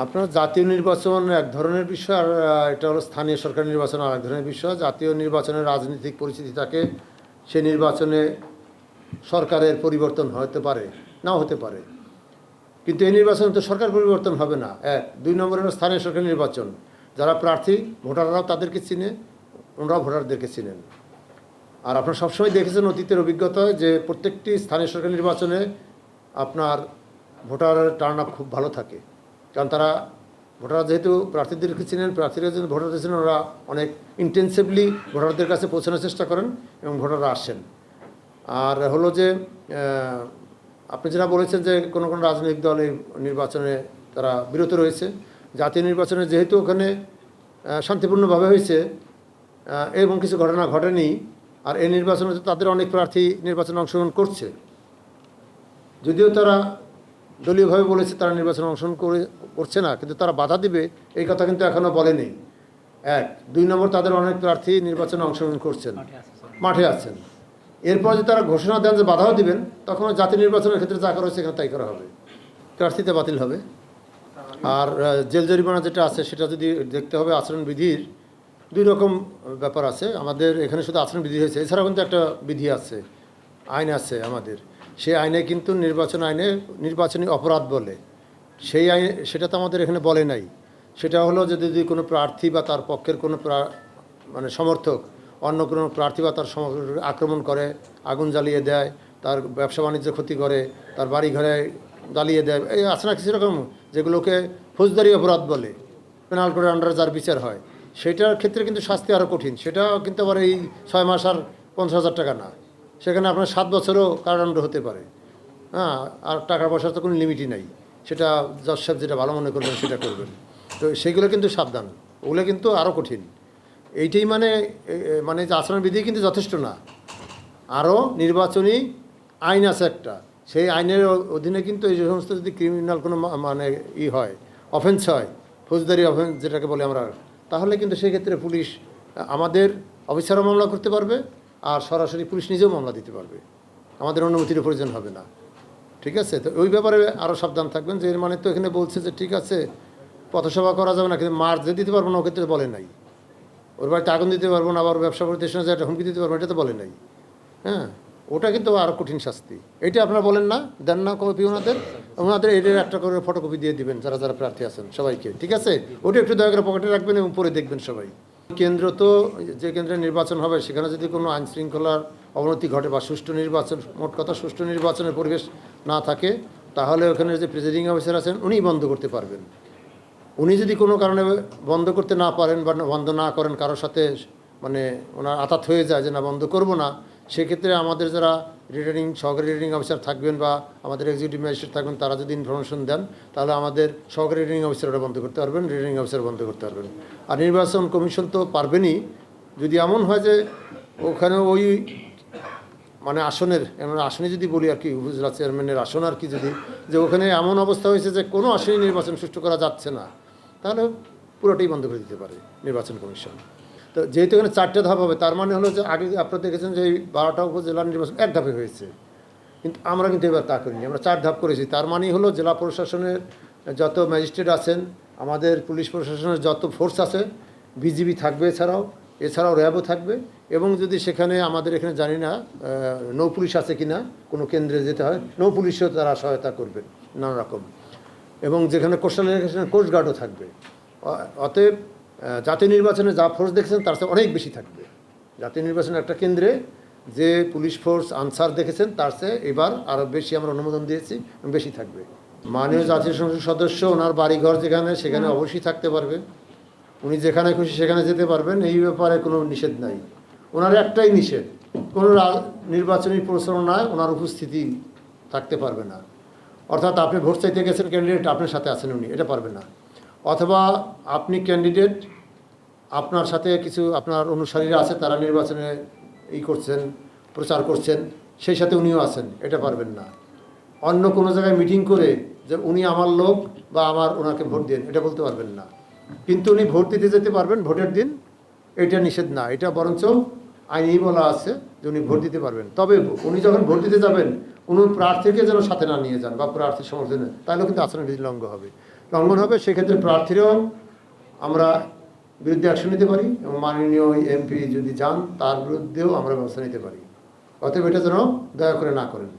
আপনার জাতীয় নির্বাচন এক ধরনের বিষয়, আর এটা হলো স্থানীয় সরকার নির্বাচন আর এক ধরনের বিষয়। জাতীয় নির্বাচনের রাজনৈতিক পরিস্থিতি থাকে, সে নির্বাচনে সরকারের পরিবর্তন হতে পারে, নাও হতে পারে। কিন্তু এই নির্বাচনে তো সরকার পরিবর্তন হবে না। এক, দুই নম্বর হলো স্থানীয় সরকার নির্বাচন। যারা প্রার্থী, ভোটাররাও তাদেরকে চিনে, ওনারাও ভোটারদেরকে চিনেন। আর আপনারা সবসময় দেখেছেন অতীতের অভিজ্ঞতায় যে প্রত্যেকটি স্থানীয় সরকার নির্বাচনে আপনার ভোটারের টার্ন খুব ভালো থাকে। কারণ তারা ভোটাররা যেহেতু প্রার্থীদেরকে চিনেন প্রার্থীরা যেহেতু ভোটারদের চিনেন ওরা অনেক ইন্টেন্সিভলি ভোটারদের কাছে পৌঁছানোর চেষ্টা করেন এবং ভোটাররা আসেন। আর হলো যে আপনি যেটা বলেছেন যে কোনো কোনো রাজনৈতিক দল এই নির্বাচনে তারা বিরত রয়েছে। জাতীয় নির্বাচনে যেহেতু ওখানে শান্তিপূর্ণভাবে হয়েছে এবং কিছু ঘটনা ঘটেনি, আর এই নির্বাচনে তাদের অনেক প্রার্থী নির্বাচনে অংশগ্রহণ করছে। যদিও তারা দলীয়ভাবে বলেছে তারা নির্বাচনে অংশগ্রহণ করে করছে না কিন্তু তারা বাধা দিবে এই কথা কিন্তু এখনও বলেনি। এক। দুই নম্বর তাদের অনেক প্রার্থী নির্বাচনে অংশগ্রহণ করছেন। মাঠে আছেন এরপর যে তারা ঘোষণা দেন যে বাধাও দিবেন তখন জাতীয় নির্বাচনের ক্ষেত্রে যা করা হয়েছে এখানে তাই করা হবে। প্রার্থীতে বাতিল হবে। আর জেল জরিমানা যেটা আছে সেটা যদি দেখতে হবে আচরণবিধির দুই রকম ব্যাপার আছে। আমাদের এখানে শুধু আচরণবিধি হয়েছে। এছাড়াও কিন্তু একটা বিধি আছে আইন আছে আমাদের। সেই আইনে কিন্তু নির্বাচন আইনে নির্বাচনী অপরাধ বলে। সেই আইনে, সেটা তো আমাদের এখানে বলে নাই। সেটা হলো যে যদি কোনো প্রার্থী বা তার পক্ষের কোনো মানে সমর্থক অন্য কোনো প্রার্থী বা তার সমর্থক আক্রমণ করে, আগুন জ্বালিয়ে দেয়, তার ব্যবসা বাণিজ্য ক্ষতি করে, তার বাড়ি ঘরে জ্বালিয়ে দেয়, এই আছে না কিছু রকম যেগুলোকে ফৌজদারি অপরাধ বলে, পেনাল করে আন্ডারে যার বিচার হয়। সেটার ক্ষেত্রে কিন্তু শাস্তি আরও কঠিন। সেটা কিন্তু আবার এই ছয় মাস আর পঞ্চাশ হাজার টাকা না। সেখানে আপনার সাত বছরও কারাদণ্ড হতে পারে। হ্যাঁ আর টাকা পয়সার তো কোনো লিমিটই নাই। সেটা জজ সাহেব যেটা ভালো মনে করবেন সেটা করবেন। তো সেগুলো কিন্তু সাবধান। ওগুলো কিন্তু আরও কঠিন। এইটাই মানে মানে আচরণবিধি কিন্তু যথেষ্ট না। আরও নির্বাচনী আইন আছে একটা। সেই আইনের অধীনে কিন্তু এই সমস্ত যদি ক্রিমিনাল কোনো মানে ই হয় অফেন্স হয়, ফৌজদারি অফেন্স যেটাকে বলে আমরা, তাহলে কিন্তু সেক্ষেত্রে পুলিশ আমাদের অফিসারও মামলা করতে পারবে আর সরাসরি পুলিশ নিজেও মামলা দিতে পারবে। আমাদের অনুমতির প্রয়োজন হবে না। ঠিক আছে? তো ওই ব্যাপারে আরও সাবধান থাকবেন। যে এর মানে তো এখানে বলছে যে, ঠিক আছে, পথসভা করা যাবে না, কিন্তু মার যে দিতে পারব না, ওকে তো বলে নাই। ওর বাড়িতে আগুন দিতে পারব না, আবার ব্যবসা প্রতিষ্ঠানে একটা হুমকি দিতে পারব, এটা তো বলে নাই। হ্যাঁ? ওটা কিন্তু আরও কঠিন শাস্তি। এটা আপনারা বলেন না, দেন না কপি ওনাদের। ওনাদের এটার একটা করে ফটোকপি দিয়ে দিবেন, যারা যারা প্রার্থী আছেন সবাইকে। ঠিক আছে? ওটা একটু দয়া করে পকেটে রাখবেন এবং পরে দেখবেন সবাই। কেন্দ্র তো যে কেন্দ্রে নির্বাচন হবে, সেখানে যদি কোনো আইন শৃঙ্খলার অবনতি ঘটে বা সুষ্ঠু নির্বাচন, মোট কথা সুষ্ঠু নির্বাচনের পরিবেশ না থাকে, তাহলে ওখানে যে প্রেসিডিং অফিসার আছেন, উনিই বন্ধ করতে পারবেন। উনি যদি কোনো কারণে বন্ধ করতে না পারেন বা বন্ধ না করেন কারোর সাথে মানে ওনার আতাত হয়ে যায় যে না, বন্ধ করব না, সেক্ষেত্রে আমাদের যারা রিটার্নিং সহকারী রিটার্নিং অফিসার থাকবেন বা আমাদের এক্সিকিউটিভ ম্যাজিস্ট্রেট থাকবেন, তারা যদি ইনফরমেশন দেন, তাহলে আমাদের সহকারী রিটার্নিং অফিসার ওটা বন্ধ করতে পারবেন রিটার্নিং অফিসার বন্ধ করতে পারবেন। আর নির্বাচন কমিশন তো পারবেনই, যদি এমন হয় যে ওখানে ওই মানে আসনের আসনে যদি বলি আর কি, উপজেলা চেয়ারম্যানের আসন আর কি যদি, যে ওখানে এমন অবস্থা হয়েছে যে কোনো আসনে নির্বাচন সুষ্ঠু করা যাচ্ছে না, তাহলে পুরোটাই বন্ধ করে দিতে পারে নির্বাচন কমিশন। তো যেহেতু এখানে চারটে ধাপ হবে, তার মানে হলো যে আগে আপনারা দেখেছেন যে এই বারোটা উপজেলার নির্বাচন এক ধাপে হয়েছে। কিন্তু আমরা কিন্তু এবার তা করিনি, আমরা চার ধাপ করেছি। তার মানে হলো জেলা প্রশাসনের যত ম্যাজিস্ট্রেট আছেন, আমাদের পুলিশ প্রশাসনের যত ফোর্স আছে, বিজিবি থাকবে এছাড়াও এছাড়াও র্যাবও থাকবে এবং যদি সেখানে আমাদের এখানে জানি না নৌ পুলিশ আছে কি না কোনো কেন্দ্রে যেতে হয়, নৌ পুলিশও তারা সহায়তা করবেন নানা রকম এবং যেখানে কোস্টাল কোস্টগার্ডও থাকবে। অতএব জাতীয় নির্বাচনে যা ফোর্স দেখেছেন, তার চেয়ে অনেক বেশি থাকবে। জাতীয় নির্বাচনে একটা কেন্দ্রে যে পুলিশ ফোর্স আনসার দেখেছেন, তার চেয়ে এবার আরও বেশি আমরা অনুমোদন দিয়েছি, বেশি থাকবে। মাননীয় জাতীয় সংসদ সদস্য, ওনার বাড়িঘর যেখানে, সেখানে অবশ্যই থাকতে পারবে। উনি যেখানে খুশি সেখানে যেতে পারবেন, এই ব্যাপারে কোনো নিষেধ নাই। ওনার একটাই নিষেধ, কোনো নির্বাচনী প্রচারণায় ওনার উপস্থিতি থাকতে পারবে না। অর্থাৎ আপনি ভোট চাইতে গেছেন ক্যান্ডিডেট আপনার সাথে আছেন উনি, এটা পারবে না। অথবা আপনি ক্যান্ডিডেট আপনার সাথে কিছু আপনার অনুসারীরা আছে, তারা নির্বাচনে ই করছেন, প্রচার করছেন, সেই সাথে উনিও আছেন, এটা পারবেন না। অন্য কোনো জায়গায় মিটিং করে যে উনি আমার লোক বা আমার ওনাকে ভোট দেন, এটা বলতে পারবেন না। কিন্তু উনি ভোট দিতে যেতে পারবেন ভোটের দিন, এটা নিষেধ না, এটা বরঞ্চ আইনেই বলা আছে যে উনি ভোট দিতে পারবেন। তবে উনি যখন ভোট দিতে যাবেন, কোনো প্রার্থীকে যেন সাথে না নিয়ে যান বা প্রার্থীর সমর্থনে তাহলেও কিন্তু আচরণবিধি লঙ্ঘ হবে। লঙ্ঘন হবে, সেক্ষেত্রে প্রার্থীরাও আমরা বিরুদ্ধে অ্যাকশন নিতে পারি এবং মাননীয় এমপি যদি যান, তার বিরুদ্ধেও আমরা ব্যবস্থা নিতে পারি। অতএব এটা যেন দয়া করে না করেন।